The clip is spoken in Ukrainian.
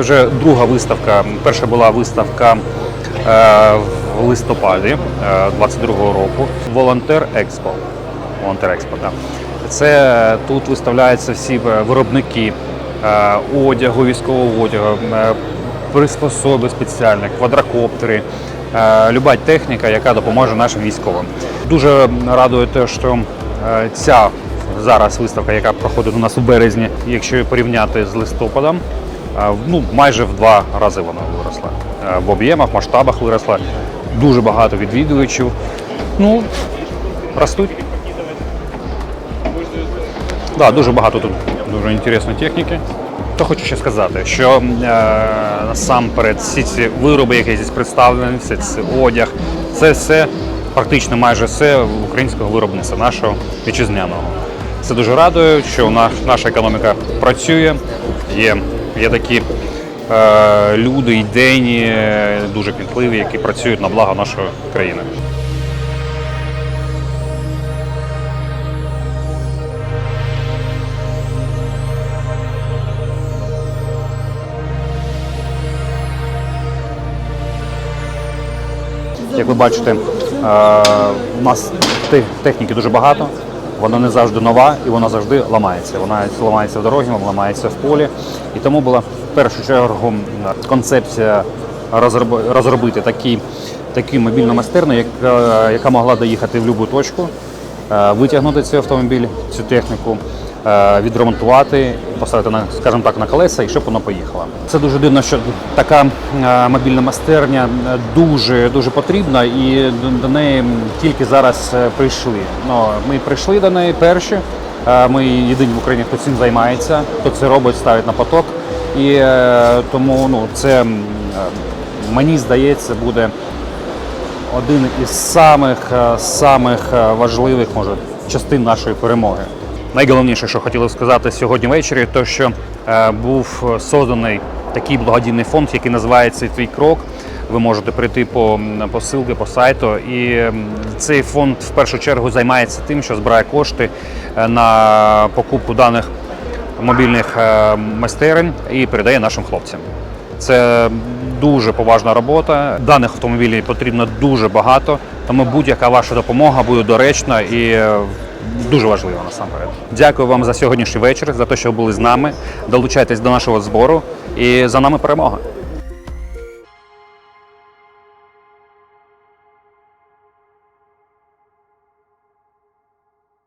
вже друга виставка. Перша була виставка е, в листопаді е, 22-го року. Волонтер Експо. Волонтер Експо, так. Це тут виставляються всі е, виробники е, одягу, військового одягу, е, приспособи спеціальні, квадрокоптери, е, люба техніка, яка допоможе нашим військовим. Дуже радує те, що е, ця зараз виставка, яка проходить у нас у березні, якщо порівняти з листопадом, е, ну майже в два рази вона виросла. Е, В об'ємах, масштабах виросла. Дуже багато відвідувачів. Ну, ростуть. Да, дуже багато тут дуже інтересної техніки. То хочу ще сказати, що е, насамперед всі ці вироби, які здесь представлені, все це одяг, це все практично майже все українського виробництва, нашого вітчизняного. Це дуже радує, що наш, наша економіка працює, є, є такі е, люди, ідейні, е, дуже кмітливі, які працюють на благо нашої країни. Як ви бачите, е, у нас те- техніки дуже багато, вона не завжди нова і вона завжди ламається. Вона ламається в дорогі, вона ламається в полі. І тому була в першу чергу концепція розробити такі, такі мобільну майстерну, яка, яка могла доїхати в будь-яку точку, е, витягнути цей автомобіль, цю техніку, е, відремонтувати, поставити на, скажімо так, на колеса і щоб воно поїхало. Це дуже дивно, що така е, мобільна майстерня е, дуже дуже потрібна, і до, неї тільки зараз е, прийшли. Ну, ми прийшли до неї перші. е, Ми єдині в Україні, хто цим займається, хто це робить, ставить на поток. І е, тому ну, це е, мені здається буде один із самих, е, самих е, важливих може, частин нашої перемоги. Найголовніше, що хотіли сказати сьогодні ввечері, то що е, був созданий такий благодійний фонд, який називається Твій крок. Ви можете прийти по м, по сайту. І цей фонд в першу чергу займається тим, що збирає кошти е, на покупку даних мобільних е, майстерень і передає нашим хлопцям. Це дуже поважна робота. Даних автомобілів потрібно дуже багато, тому будь-яка ваша допомога буде доречна і дуже важливо насамперед. Дякую вам за сьогоднішній вечір, за те, що ви були з нами. Долучайтесь до нашого збору і за нами перемога.